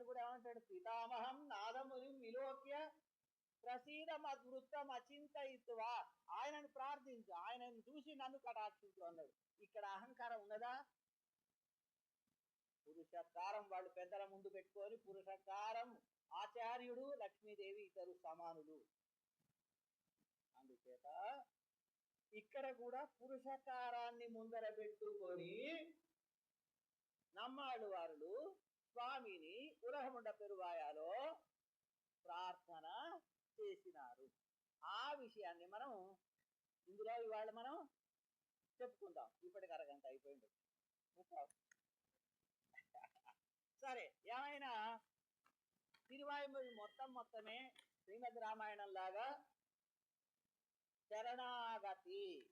అని కూడా ఏమంటాడు పితామహం నాదముని విలోక్య ప్రసీద మద్వృత్తం అచింతయిత్వా ఆయనను ప్రార్థించు ఆయనను చూసి నన్ను కటాక్షించు అన్నాడు. ఇక్కడ అహంకారం ఉన్నదా? పురుషకారం వాళ్ళు పెద్దల ముందు పెట్టుకొని పురుషకారం ఆచార్యుడు లక్ష్మీదేవి ఇద్దరు సమానులు. అందుచేత ఇక్కడ కూడా పురుషకారాన్ని ముందర పెట్టుకొని నమ్మాడు వారులు. స్వామిని ఉరహముండ పెరువాయాలో ప్రార్థన చేసినారు. ఆ విషయాన్ని మనం ఇందులో ఇవాళ మనం చెప్పుకుందాం. ఇప్పటికి అరగంట అయిపోయింది. సరే ఏమైనా తిరువాయుమూరి మొత్తం మొత్తమే శ్రీమద్ రామాయణం లాగా శరణాగతి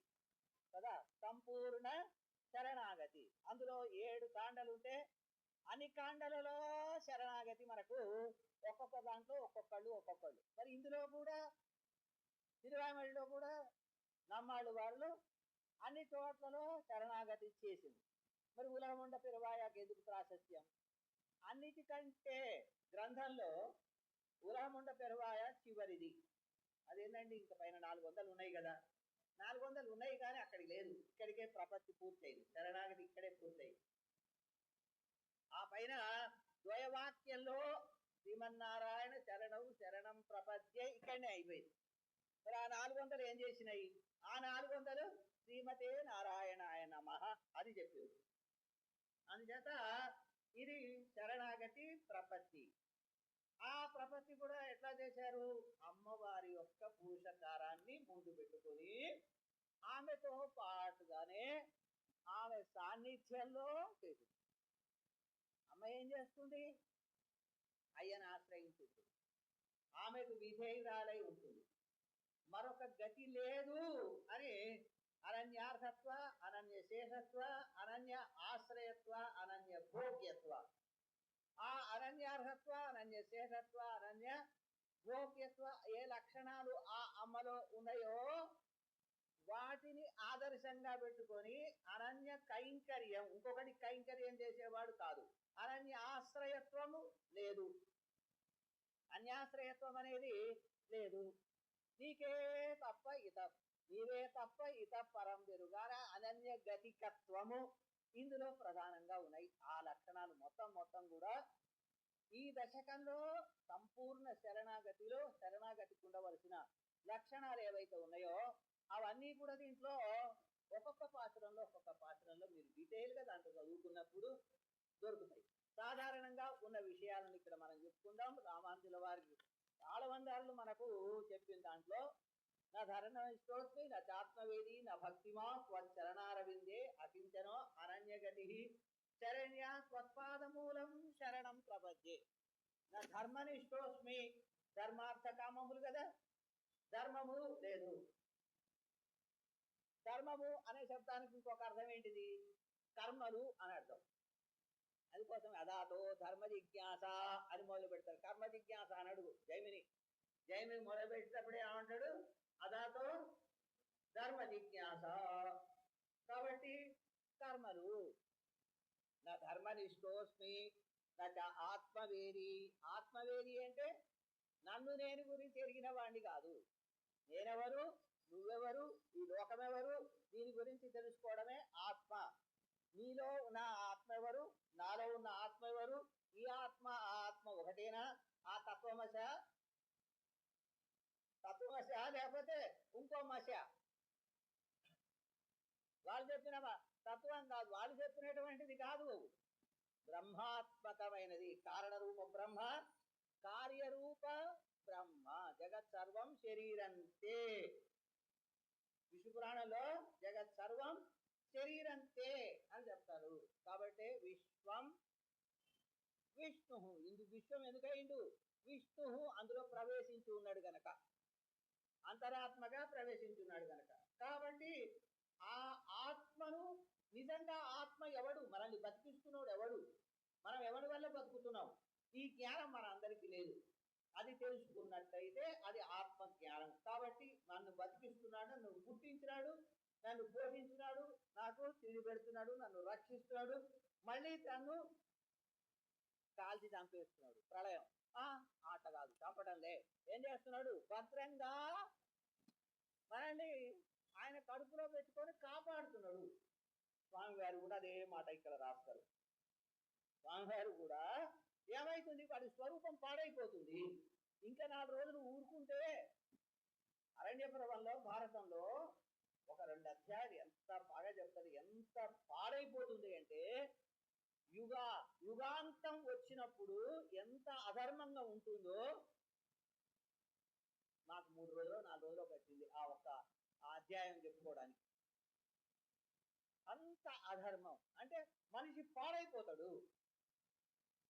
కదా? సంపూర్ణ శరణాగతి. అందులో ఏడు కాండలు అన్ని కాండలలో శరణాగతి మనకు ఒక్కొక్క దాంట్లో ఒక్కొక్కళ్ళు ఒక్కొక్కళ్ళు. మరి ఇందులో కూడా తిరువామడిలో కూడా నమ్మాళ్ళు వాళ్ళు అన్ని చోట్లలో శరణాగతి చేసింది. మరి ఉలగముండ పిరవాయాకి ఎందుకు ప్రాశస్త్యం? అన్నిటికంటే గ్రంథంలో ఉలహముండ పెరువాయ చివరిది. అదేంటండి ఇంక పైన నాలుగు వందలు ఉన్నాయి కదా. నాలుగు వందలు ఉన్నాయి కానీ అక్కడికి లేదు. ఇక్కడికే ప్రపత్తి పూర్తయింది. శరణాగతి ఇక్కడే పూర్తయింది. ఆ పైన ద్వయవాక్యంలో శ్రీమన్నారాయణ శరణం శరణం ప్రపద్యే ఇక్కడనే అయిపోయింది. మరి ఆ నాలుగు వందలు ఏం చేసినాయి? ఆ నాలుగు వందలు శ్రీమతే నారాయణాయ నమ అది చెప్పింది. అందుచేత ఇది శరణాగతి ప్రపత్తి. ఆ ప్రపత్తి కూడా ఎట్లా చేశారు? అమ్మవారి యొక్క పురుషకారాన్ని ముందు పెట్టుకొని ఆమెతో పాటుగానే ఆమె సాన్నిధ్యంలో చేసింది. అమ్మ ఏం చేస్తుంది? అయ్యను ఆశ్రయించుంటుంది ఆమెకు విధేయురాలై ఉంటుంది. మరొక గతి లేదు అని అనన్యార్థత్వ అనన్య శేషత్వ అనన్య ఆశ్రయత్వ అనన్య భోగ్యత్వ. ఆ అనన్యార్హత్వ అనన్య శేషత్వ అనన్య భోగ్యత్వ ఏ లక్షణాలు ఆ అమ్మలో ఉన్నాయో వాటిని ఆదర్శంగా పెట్టుకొని అనన్య కైంకర్యం ఇంకొకటి కైంకర్యం చేసేవాడు కాదు. ఆశ్రయత్వము లేదు. అన్యాశ్రయత్వం అనేది లేదు. నీకే తప్ప ఇత నీవే తప్ప ఇత పరం వెరుగాన అనన్య గతికత్వము ఇందులో ప్రధానంగా ఉన్నాయి. ఆ లక్షణాలు మొత్తం మొత్తం కూడా ఈ దశకంలో సంపూర్ణ శరణాగతిలో శరణాగతికి ఉండవలసిన లక్షణాలు ఏవైతే ఉన్నాయో అవన్నీ కూడా దీంట్లో ఒక్కొక్క పాత్రంలో ఒక్కొక్క పాత్రంలో మీరు డీటెయిల్గా దాంట్లో చదువుకున్నప్పుడు దొరుకుతాయి. సాధారణంగా ఉన్న విషయాలను ఇక్కడ మనం చెప్పుకుందాం. రామాంజుల వారికి ఆళవందారులు మనకు చెప్పిన దాంట్లో నా ధరణ స్తోత్రి నా చాత్మవేది నా భక్తిమా త్వచ్చరణారవిందే అకించనో అరణ్యగతి శరణ్య త్వత్పాదమూలం శరణం ప్రపద్యే. నా ధర్మనిష్టోస్మి ధర్మార్థ కామములు కదా ధర్మము లేదు. ధర్మము అనే శబ్దానికి ఇంకొక అర్థం ఏంటిది? కర్మలు అని అర్థం. అందుకోసం అదాతో ధర్మ జిజ్ఞాస అని మొదలు పెడతారు. కర్మ జిజ్ఞాస అని అడుగు జైమిని. జైమిని మొదలు పెట్టేటప్పుడు ఏమంటాడు? అదాతో ధర్మ జిజ్ఞాస. కాబట్టి కర్మలు. నా ధర్మనిష్టోస్మి నా ఆత్మవేరి ఆత్మవేరి అంటే నన్ను నేను గురించి ఎరిగిన వాణ్ణి కాదు. నేనెవరు? నువ్వెవరు? ఈ లోకమెవరు? దీని గురించి తెలుసుకోవడమే ఆత్మ. నీలో ఉన్న ఆత్మ ఎవరు? నాలో ఉన్న ఆత్మ ఎవరు? ఈ ఆత్మ ఆ ఆత్మ ఒకటేనా? ఆ తత్వమశ? తత్వమశ లేకపోతే ఇంకో మశ. వాళ్ళు చెప్పిన తత్వం కాదు. వాళ్ళు చెప్పినటువంటిది కాదు. బ్రహ్మాత్మకమైనది. కారణ రూప బ్రహ్మ కార్యరూప బ్రహ్మ. జగత్ సర్వం శరీరంతే. విష్ణు పురాణంలో జగత్ సర్వం శరీరంతే అని చెప్తారు. కాబట్టి విశ్వ విష్ణు. ఇందు విశ్వం ఎందుకైండు విష్ణు అందులో ప్రవేశించి ఉన్నాడు గనక. అంతరాత్మగా ప్రవేశించున్నాడు గనక. కాబట్టి ఆ ఆత్మను నిజంగా ఆత్మ ఎవడు? మనల్ని బతికిస్తున్నాడు ఎవడు? మనం ఎవడి వల్ల బతుకుతున్నాం? ఈ జ్ఞానం మన అందరికీ లేదు. అది తెలుసుకున్నట్టయితే అది ఆత్మ జ్ఞానం. కాబట్టి నన్ను బతికిస్తున్నాడు నన్ను పుట్టించినాడు నన్ను పోషించినాడు నాకు తిరిగి పెడుతున్నాడు నన్ను రక్షిస్తున్నాడు మళ్ళీ తను కాల్చి చంపేస్తున్నాడు. ప్రళయం. ఆ ఆట కాదు చంపడంలే ఏం చేస్తున్నాడు? భద్రంగా మనల్ని ఆయన కడుపులో పెట్టుకొని కాపాడుతున్నాడు. స్వామివారు కూడా అదే మాట ఇక్కడ రాస్తారు. స్వామివారు కూడా ఏమైతుంది? వాడి స్వరూపం పాడైపోతుంది. ఇంకా నాలుగు రోజులు ఊరుకుంటే అరణ్యపురంలో భారతంలో ఒక రెండు అధ్యాయాలు ఎంత బాగా చెప్తారు ఎంత పాడైపోతుంది అంటే యుగ యుగాంతం వచ్చినప్పుడు ఎంత అధర్మంగా ఉంటుందో నాకు మూడు రోజులు నాలుగు రోజులు పట్టింది ఆ ఒక్క అధ్యాయం చెప్పుకోవడానికి. అంత అధర్మం. అంటే మనిషి పాడైపోతాడు.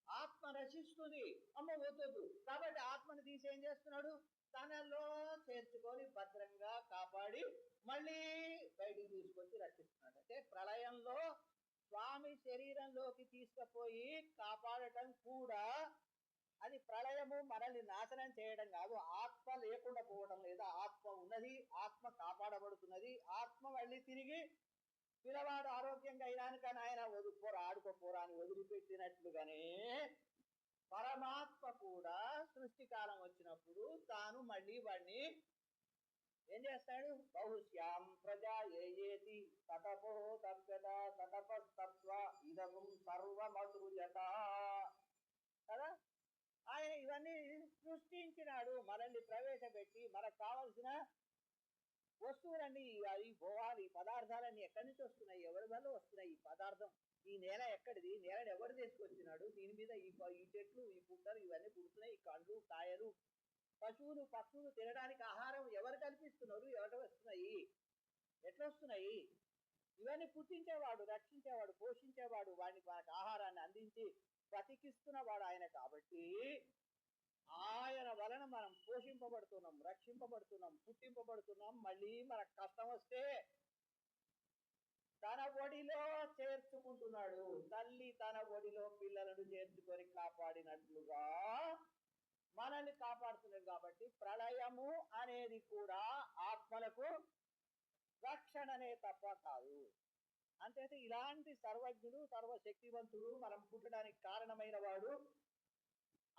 ఆత్మ రచిస్తుంది అమ్మ వద్దొద్దు కాబట్టి ఆత్మని తీసి ఏం చేస్తున్నాడు? తనలో చేర్చుకొని భద్రంగా కాపాడి మళ్ళీ బయటికి తీసుకొచ్చి రక్షిస్తున్నాడు. అంటే ప్రళయంలో స్వామి శరీరంలోకి తీసుకుపోయి కాపాడటం కూడా అది ప్రళయము మనల్ని నాశనం చేయడం కాదు. ఆత్మ లేకుండా పోవడం లేదా. ఆత్మ ఉన్నది ఆత్మ కాపాడబడుతున్నది. ఆత్మ మళ్ళీ తిరిగి పిల్లవాడు ఆరోగ్యంగా అయినాకని ఆయన వదులుకోరా ఆడుకోపోరా అని వదిలిపెట్టినట్లుగానే పరమాత్మ కూడా సృష్టి కాలం వచ్చినప్పుడు తాను మళ్ళీ వాడిని ఏం చేస్తాడు? బహుశ్యాం ప్రజా ఏయేతి తటపో తప్యత తటపస్తత్వ ఇదగం సర్వమసృజత. కదా? ఆయన ఇవన్నీ సృష్టించినాడు మనల్ని ప్రవేశపెట్టి మనకు కావలసిన వస్తువులన్నీ అవి భోగాలు ఈ పదార్థాలన్నీ ఎక్కడి నుంచి వస్తున్నాయి? ఎవరి వల్ల వస్తున్నాయి ఈ పదార్థం? ఈ నేల ఎక్కడిది? నేలను ఎవరు తీసుకొచ్చినాడు? దీని మీద ఈ ఈ చెట్లు ఈ పుట్టలు ఇవన్నీ పుడుతున్నాయి. ఈ కళ్ళు కాయలు పశువులు పక్షులు తినడానికి ఆహారం ఎవరు కల్పిస్తున్నారు? ఎవరు వస్తున్నాయి? ఎట్లా వస్తున్నాయి ఇవన్నీ పుట్టించేవాడు రక్షించేవాడు పోషించేవాడు వాడిని మనకు ఆహారాన్ని అందించి బ్రతికిస్తున్నవాడు ఆయన కాబట్టి ఆయన వలన మనం పోషింపబడుతున్నాం రక్షింపబడుతున్నాం పుట్టింపబడుతున్నాం మళ్ళీ మనకు కష్టం వస్తే తన ఒడిలో చేర్చుకుంటున్నాడు. తల్లి తన ఒడిలో పిల్లలను చేర్చుకొని కాపాడినట్లుగా మనల్ని కాపాడుతున్నాడు కాబట్టి ప్రళయము అనేది కూడా ఆత్మలకు రక్షణనే తప్ప కాదు. అంతైతే ఇలాంటి సర్వజ్ఞుడు సర్వశక్తివంతుడు మనం పుట్టడానికి కారణమైన వాడు.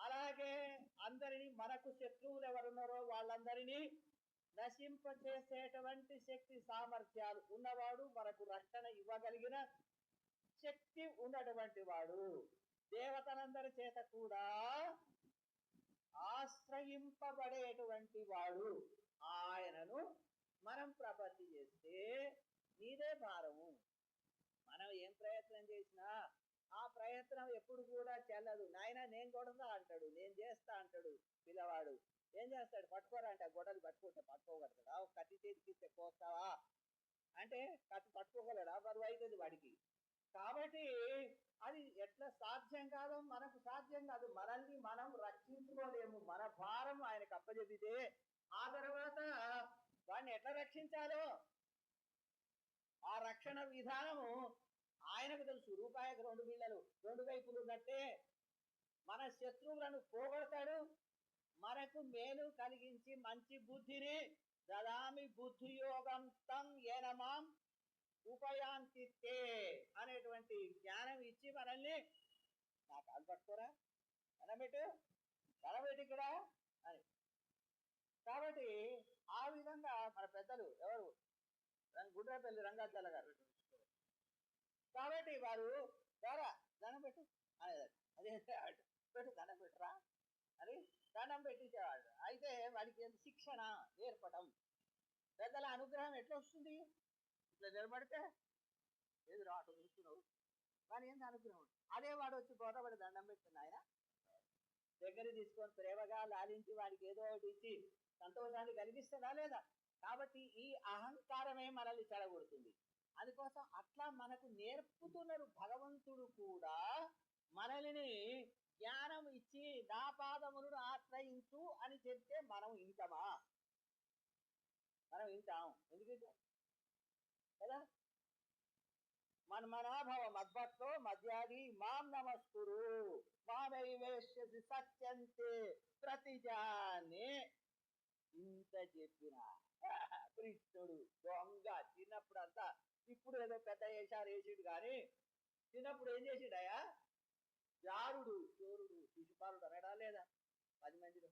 అలాగే అందరినీ మనకు శత్రువులు ఎవరున్నారో వాళ్ళందరినీ నశింపచేసేటువంటి శక్తి సామర్థ్యాలు ఉన్నవాడు మనకు రక్షణ ఇవ్వగలిగిన శక్తి ఉన్నటువంటి వాడు. దేవతలందరి చేత కూడా ఆశ్రయింపబడేటువంటి వాడు ఆయనను మనం ప్రపత్తి చేస్తే నీదే భారము. మనం ఏం ప్రయత్నం చేసినా ఆ ప్రయత్నం ఎప్పుడు కూడా చెల్లదు. నాయన నేను కొడతా అంటాడు నేను చేస్తా అంటాడు పిల్లవాడు. ఏం చేస్తాడు? పట్టుకోరా గొడవలు పట్టుకుంటే పట్టుకోగలుగుతాడా? కత్తి చేతికిస్తే కోస్తావా అంటే కత్తి పట్టుకోగలడా? బరువు అవుతుంది వాడికి. కాబట్టి అది ఎట్లా సాధ్యం కాదో మనకు సాధ్యం కాదు. మనల్ని మనం రక్షించుకోలేము. మన భారం ఆయనకు అప్పజెబితే ఆ తర్వాత వాడిని ఎట్లా రక్షించాలో? ఆ రక్షణ విధానము ఆయనకు తెలుసు. రూపాయకు రెండు బిళ్ళలు రెండు వైపులు ఉన్నట్టే మన శత్రువులను పోగొడతాడు. మనకు మేలు కలిగించి మంచి బుద్ధిని దదామి బుద్ధియోగం తం ఏనమాం ఉపయాంతితే అనేటువంటి జ్ఞానం ఇచ్చి మనల్ని నా కాలు పట్టుకోరా? కనబెట్టు కనబెట్టి ఇక్కడ అని. కాబట్టి ఆ విధంగా మన పెద్దలు ఎవరు? రం- గుడ్రపల్లి రంగాచల గారు. కాబట్టి వారు ద్వారా దండం పెట్టు అనేదాడు అదే పెట్టు దండం పెట్టురా అని దండం పెట్టించేవాడు అయితే వాడికి ఎంత శిక్షణ నేర్పటం? పెద్దల అనుగ్రహం ఎట్లా వస్తుంది? ఇట్లా నిలబడితే ఏది రా చూస్తున్నావు? కానీ ఏంది అనుగ్రహం? అదే వాడు వచ్చి గోడబడి దండం పెట్టింది ఆయన. దగ్గర తీసుకొని ప్రేమగా లాలించి వాడికి ఏదో ఒకటి ఇచ్చి సంతోషాన్ని కలిగిస్తుందా లేదా? కాబట్టి ఈ అహంకారమే మనల్ని చెడగొడుతుంది. అందుకోసం అట్లా మనకు నేర్పుతున్నారు భగవంతుడు కూడా మనల్ని జ్ఞానం ఇచ్చి నా పాదములను ఆశ్రయించు అని చెప్తే మనం ఇంటమా మనం వింటాం ఎందుకంటే కదా? మన్మనాభవ మద్భక్తో మధ్యాది మాం నమస్కురు. మామైవేశ్యసి సత్యంతే ప్రతిజానే. ఇంత చెప్పిన కృష్ణుడు దొంగ చిన్నప్పుడు అంతా ఇప్పుడు ఏదో పెద్ద వేసారు వేసిడు కానీ చిన్నప్పుడు ఏం చేసిడయా జారుడు చోరుడు శిశుపాలుడు అనడా లేదా? పది మందిలో.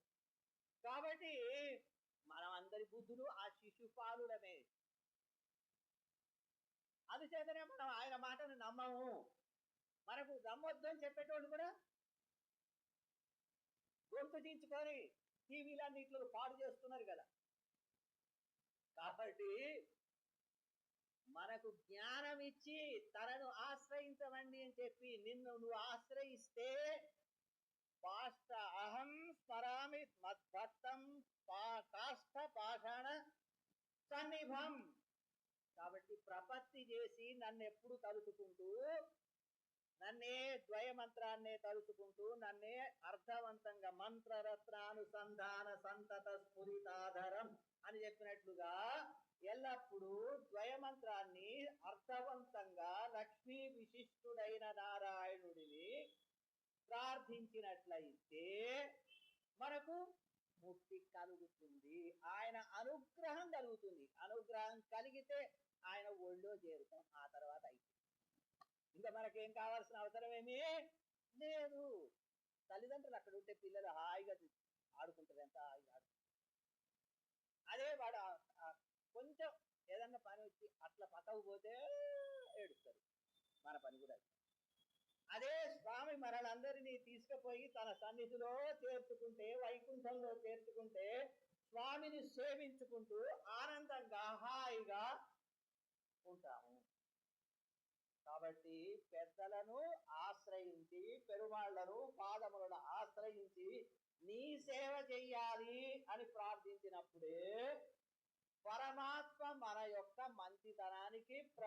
కాబట్టి మనం అందరి బుద్ధులు ఆ శిశుపాలుడమే. అందుచేతనే మనం ఆయన మాటను నమ్మము. మనకు నమ్మొద్దు అని చెప్పేటోళ్ళు కూడా గొంతు దించుకొని ఇట్లా పాడు చేస్తున్నారు కదా. కాబట్టి మనకు జ్ఞానం ఇచ్చి తనను ఆశ్రయించమండి అని చెప్పి నిన్ను నువ్వు ఆశ్రయిస్తే పాష్ట అహం స్మరామి మద్భక్తం పా కాష్ట పాషాణ సన్నిభం. కాబట్టి ప్రపత్తి చేసి నన్ను ఎప్పుడు తలుచుకుంటూ నన్నే ద్వయమంత్రాన్నే తలుచుకుంటూ నన్నే అర్థవంతంగా మంత్రరత్నానుసంధాన సంతత స్ఫురితాధరం అని చెప్పినట్లుగా ఎల్లప్పుడూ ద్వయమంత్రాన్ని అర్థవంతంగా లక్ష్మీ విశిష్టుడైన నారాయణుడిని ప్రార్థించినట్లయితే మనకు ముక్తి కలుగుతుంది. ఆయన అనుగ్రహం కలుగుతుంది. అనుగ్రహం కలిగితే ఆయన ఒళ్ళో చేరుతాం. ఆ తర్వాత అయిపోయింది ఇంకా మనకేం కావాల్సిన అవసరం ఏమీ లేదు. తల్లిదండ్రులు అక్కడ ఉంటే పిల్లలు హాయిగా ఆడుకుంటారు. ఎంత హాయిగా ఆడుకుంటారు. అదే వాడు కొంచెం ఏదన్నా పని వచ్చి అట్లా పక్కకు పోతే ఏడుస్తారు. మన పని కూడా అదే స్వామి మనలందరినీ తీసుకుపోయి తన సన్నిధిలో చేర్చుకుంటే వైకుంఠంలో చేర్చుకుంటే స్వామిని సేవించుకుంటూ ఆనందంగా హాయిగా ఉంటాము కాబట్టి పెద్దలను ఆశ్రయించి పెరుమాళ్ళను పాదములను ఆశ్రయించి నీ సేవ చెయ్యాలి అని ప్రార్థించినప్పుడే పరమాత్మ మన యొక్క మంచితనానికి ప్ర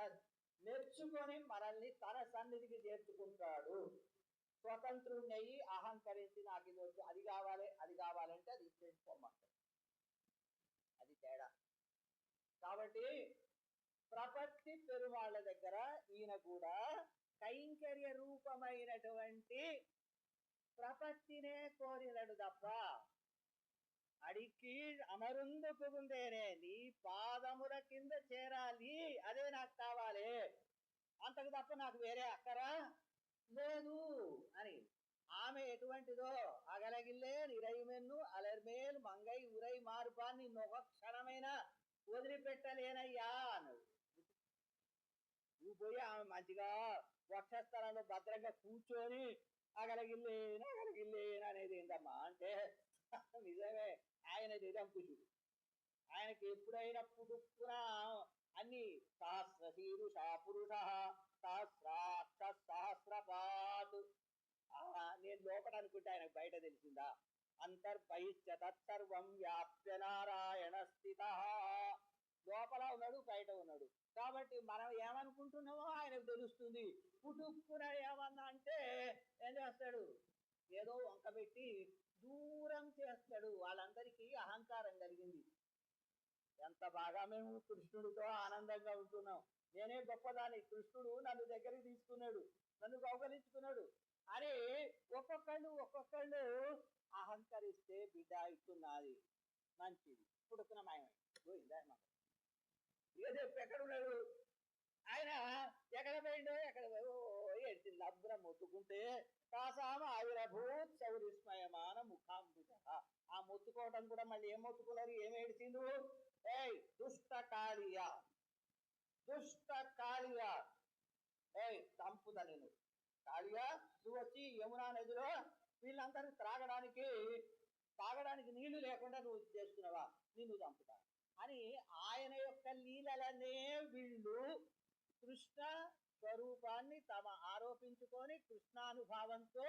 మెచ్చుకొని మనల్ని తన సన్నిధికి చేర్చుకుంటాడు. స్వతంత్రుణ్ణయి అహంకరించి నాకు ఇది వచ్చి అది కావాలి అది కావాలంటే అది ఇచ్చేసుకోమంటాడు అది తేడా. కాబట్టి ప్రపత్తి పెరుమాళ్ళ దగ్గర ఈయన కూడా కైంకర్య రూపమైనటువంటి ప్రపత్తినే కోరినడు తప్ప అడికి అమరుందు పుగుందేనే నీ పాదముల కింద చేరాలి అదే నాకు కావాలి. అంతకు తప్ప నాకు వేరే అక్కరా లేదు అని. ఆమె ఎటువంటిదో అగలగిల్లే నిరైమెన్ను అలర్మేల్ మంగై ఉరై మార్పాన్ని నిన్నొక క్షణమైన వదిలిపెట్టలేనయ్యా అన్నాడు నువ్వు పోయి ఆమె మంచిగా వక్షస్థలంలో భద్రంగా కూర్చొని అగలగిల్లేను అగలగిల్లేను అనేది ఏంటమ్మా అంటే నిజమే ఆయన నిరంకుశుడు ఆయనకి ఎప్పుడైనా పుట్టుకున్న అన్ని సహస్ర శీరుష పురుష సహస్రాక్ష సహస్రపాత్. నేను లోపల అనుకుంటే ఆయనకు బయట తెలిసిందా? అంతర్బహిష్ట తత్సర్వం వ్యాప్య నారాయణ స్థిత. లోపల ఉన్నాడు బయట ఉన్నాడు. కాబట్టి మనం ఏమనుకుంటున్నామో ఆయనకు తెలుస్తుంది. పుట్టుకున ఏమన్నా అంటే ఏం చేస్తాడు? ఏదో వంక పెట్టి దూరం చేస్తాడు. వాళ్ళందరికీ అహంకారం కలిగింది. ఎంత బాగా మేము కృష్ణుడితో ఆనందంగా ఉంటున్నాం. నేనే గొప్పదాన్ని. కృష్ణుడు నన్ను దగ్గరికి తీసుకున్నాడు. నన్ను గౌగలించుకున్నాడు అని ఒక్కొక్కళ్ళు ఒక్కొక్కళ్ళు అహంకరిస్తే బిడ్డ ఇస్తున్నది మంచిది. పుడుకున్న మాయమై పోయిందా ఎక్కడ ఇక ఎక్కడున్నాడు ఆయన ఎక్కడ పోయిండో? ఎక్కడ పోయి? ఏడ్చి మొత్తుకుంటే కాసామ ఆవిరభూత్ సౌరిస్మయమాన ముఖాంబుజ. ఆ మొత్తుకోవటం కూడా మళ్ళీ ఏం మొత్తుకున్నారు? ఏం ఏడిచిండు ఏయ్ దుష్ట కాళియా దుష్ట కాళియా ఏయ్ తంపుద నేను. కాళియా నువ్వు వచ్చి యమునా నదిలో వీళ్ళందరినీ త్రాగడానికి తాగడానికి నీళ్ళు లేకుండా నువ్వు చేస్తున్నావా? నిన్ను చంపుతాను అని ఆయన యొక్క లీలలనే వీళ్ళు కృష్ణ స్వరూపాన్ని తమ ఆరోపించుకొని కృష్ణానుభావంతో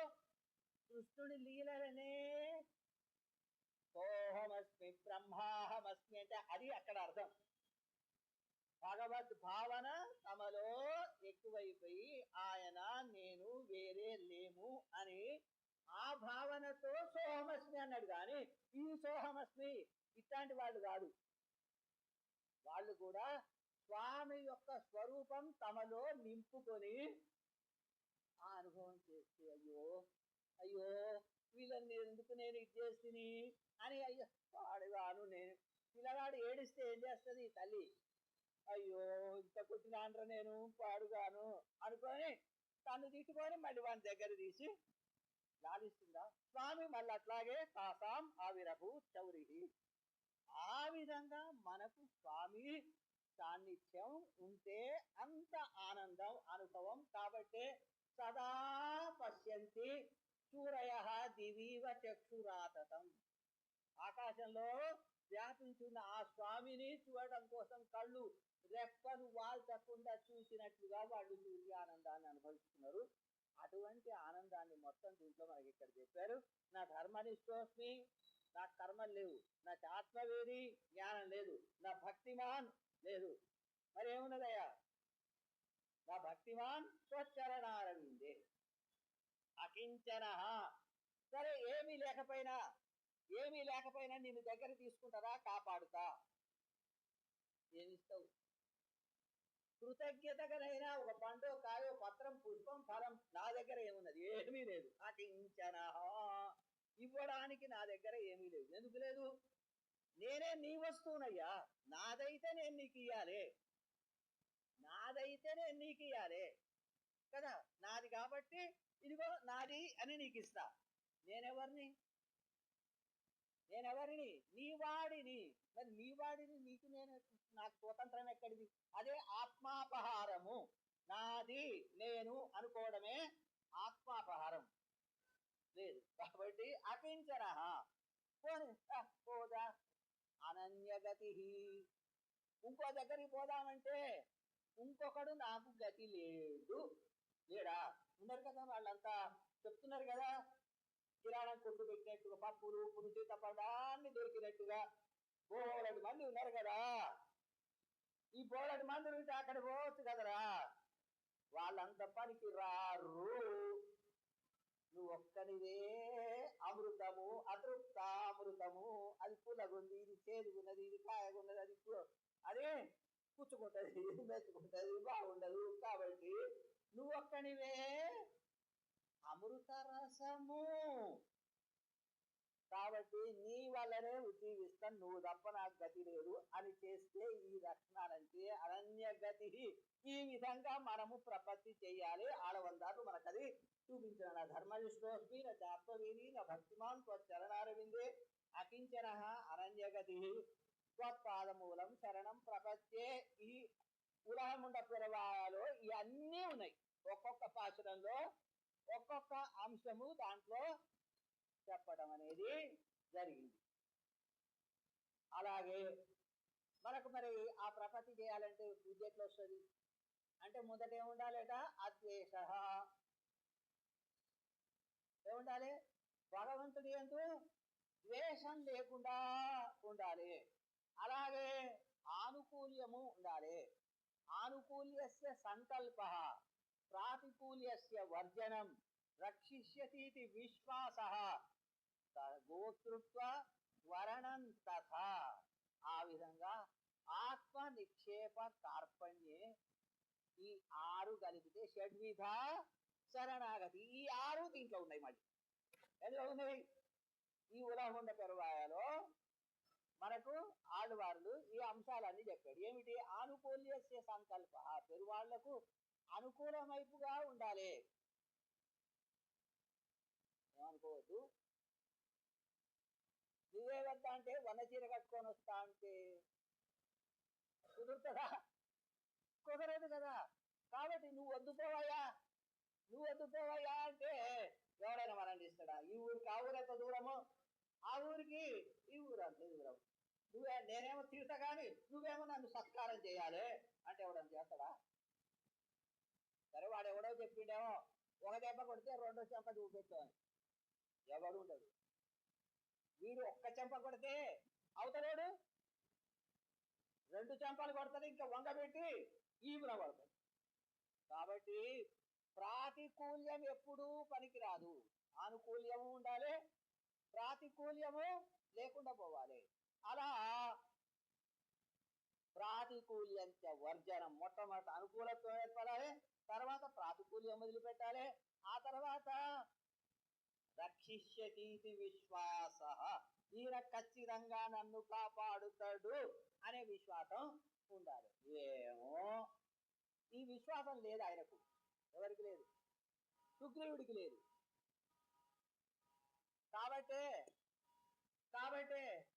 కృష్ణుడి లీలలనే సోహమస్మి బ్రహ్మాహమస్మి అంటే అది అక్కడ అర్థం. భగవద్ భావన తమలో ఎక్కువైపోయి ఆయన నేను వేరే లేము అని ఆ భావనతో సోహమస్మి అన్నాడు కానీ ఈ సోహమస్మి ఇట్లాంటి వాళ్ళు కాదు. వాళ్ళు కూడా స్వామి యొక్క స్వరూపం తమలో నింపుకొని ఆ అనుభవం చేస్తే అయ్యో అయ్యో వీళ్ళని ఎందుకు నేను ఇది చేస్తుని? అని అయ్యో వాడుగాను నేను పిల్లగాడు ఏడిస్తే ఏం చేస్తుంది తల్లి? అయ్యో ఇంత కొట్టినాండ్ర నేను పాడుగాను అనుకొని తను తిట్టుకొని మళ్ళీ వాని దగ్గర తీసి లాలిస్తుందా? స్వామి మళ్ళీ అట్లాగే తాసాం ఆవిరభు చౌరిహి. ఆ విధంగా మనకు స్వామి సాన్నిధ్యం ఉంటే అంత ఆనందం అనుభవం. కాబట్టి సదా పశ్యంతి సూరయ దివీవ చక్షురాతతం. ఆకాశంలో వ్యాపించున్న ఆ స్వామిని చూడడం కోసం కళ్ళు రెప్పలు వాల్చకుండా చూసినట్లుగా వాళ్ళు సూర్య ఆనందాన్ని అనుభవిస్తున్నారు. అటువంటి ఆనందాన్ని మొత్తం దీంట్లో మనకి ఇక్కడ చెప్పారు. నా ధర్మనిష్టోస్మి నా కర్మలు లేవు. నా ఆత్మవేది? జ్ఞానం లేదు. నా భక్తిమాన్ లేదు. మరి ఏమున్నదయ్యా? నా భక్తిమాన్ స్వచ్చరణారవిందే అకించన. సరే ఏమీ లేకపోయినా ఏమీ లేకపోయినా నిన్ను దగ్గర తీసుకుంటారా? కాపాడుతా. ఏమిస్తావు? కృతజ్ఞతగానైనా ఒక పండు కాయో పత్రం పుష్పం ఫలం నా దగ్గర ఏమున్నది? ఏమీ లేదు. అకించన. ఇవ్వడానికి నా దగ్గర ఏమీ లేదు. ఎందుకు లేదు? నేనే నీ వస్తువునయ్యా. నాదైతే నేను నీకు ఇయ్యాలి. నాదైతే నేను నీకు ఇయ్యాలి. కదా? నాది కాబట్టి ఇదిగో నాది అని నీకు ఇస్తా. నేనెవరిని? నేనెవరిని? నీ వాడిని. మరి నీ వాడిని నీకు నేను నాకు స్వతంత్రం ఎక్కడిది? అదే ఆత్మాపహారము. నాది నేను అనుకోవడమే ఆత్మాపహారం. లేదు. కాబట్టి అకించన పోదా? అనన్యగతి. ఇంకో దగ్గరికి పోదామంటే ఇంకొకడు నాకు గతి లేదు. లేడా ఉన్నారు కదా వాళ్ళంతా. చెప్తున్నారు కదా? కిరాణం కొట్టు పెట్టినట్టుగా పప్పులు ఉప్పులు సీతపడాన్ని దొరికినట్టుగా. బోలెడు మంది ఉన్నారు కదా. ఈ బోలెడు మంది ఉంటే అక్కడ పోవచ్చు కదరా. వాళ్ళంత పనికి ఒక్కనివే అమృతము అతృప్త అమృతము అది పులగుంది ఇది చేదుగున్నది ఇది కాయగున్నది అది అదే పుచ్చుకుంటది మెచ్చుకుంటది బాగుండదు కాబట్టి నువ్వు ఒక్కనివే అమృత రసము కాబట్టి నీ వల్లనే జీవిస్తాను నువ్వు తప్ప నాకు గతి లేదు అని చేస్తే ఈ లక్షణాలంటే అనన్య గతి ఈ విధంగా మనము ప్రపత్తి చేయాలి. ఆడవందారు మనకు అది చూపించిన నా ధర్మనిష్టోస్మి నా జాత్వవేది నా భక్తిమాన్ చరణారవిందే అకించన అనన్యగతి త్వత్పాదమూలం శరణం ప్రపత్యే ఈ ఉలహముండ పిరవాలో ఇవన్నీ ఉన్నాయి. ఒక్కొక్క పాశురంలో ఒక్కొక్క అంశము దాంట్లో చెప్పడం అనేది జరిగింది. అలాగే మనకు మరి ఆ ప్రపత్తి చేయాలంటే బుద్ధి ఎట్లా వస్తుంది. అంటే మొదట ఏముండాలట అద్వేష. ఏముండాలి భగవంతుడి ఎందు ద్వేషం లేకుండా ఉండాలి. అలాగే ఆనుకూల్యము ఉండాలి. ఆనుకూల్యస్య సంకల్ప ప్రాతికూల్యస్య వర్జనం. రక్షిష్యతీతి విశ్వాస గోతృత్వ త్వరణం తథా ఆ విధంగా ఆత్మ నిక్షేప కార్పణ్యే ఈ ఆరు కలిపితే షడ్విధ శరణాగతి. ఈ ఆరు దీంట్లో ఉన్నాయి మళ్ళీ. ఎందులో ఉన్నాయి? ఈ ఉలహుండ పెరువాయలో మనకు ఆడవాళ్ళు ఈ అంశాలన్నీ చెప్పాడు. ఏమిటి? ఆనుకూల్యస్య సంకల్ప. పెరువాళ్ళకు అనుకూలమైపుగా ఉండాలి. ఏమనుకోవద్దు నువ్వే వద్దా అంటే వన చీర కట్టుకొని వస్తా అంటే కుదురుతుందా? కుదరదు కదా. కాబట్టి నువ్వు వద్దుపోవయ్యా నువ్వు వద్దుపోవయ్యా అంటే ఎవరైనా మనం ఇస్తాడా? ఈ ఊరికి ఆ ఊరు ఎంత దూరము? ఆ ఊరికి ఈ ఊరు అంత దూరం. నువ్వే నేనేమో తీరుతా కానీ నువ్వేమో నన్ను సత్కారం చేయాలి అంటే ఎవడని చేస్తాడా? సరే వాడు ఎవడో చెప్పిండేమో. ఒక దెబ్బ కొడితే రెండో చెంప చూపెట్టామని ఎవడు ఉండడు వీడు ఒక్క చెంప కొడితే అవతలేడు రెండు చెంపలు కొడతాడు ఇంకా వంగబెట్టి ఈవున కొడతాడు కాబట్టి ప్రాతికూల్యం ఎప్పుడూ పనికిరాదు. ఆనుకూల్యము ఉండాలి ప్రాతికూల్యము లేకుండా పోవాలి. అలా ప్రాతికూల్యంత వర్జనం మొట్టమొదటి అనుకూలత్వం ఏర్పడాలి తర్వాత ప్రాతికూల్యం వదిలిపెట్టాలి ఆ తర్వాత రక్షిష్యతీతి విశ్వాస. ఈయన ఖచ్చితంగా నన్ను కాపాడుతాడు అనే విశ్వాసం ఉండాలి. ఏమో? ఈ విశ్వాసం లేదు ఆయనకు. ఎవరికి లేదు? సుగ్రీవుడికి లేదు. కాబట్టే కాబట్టే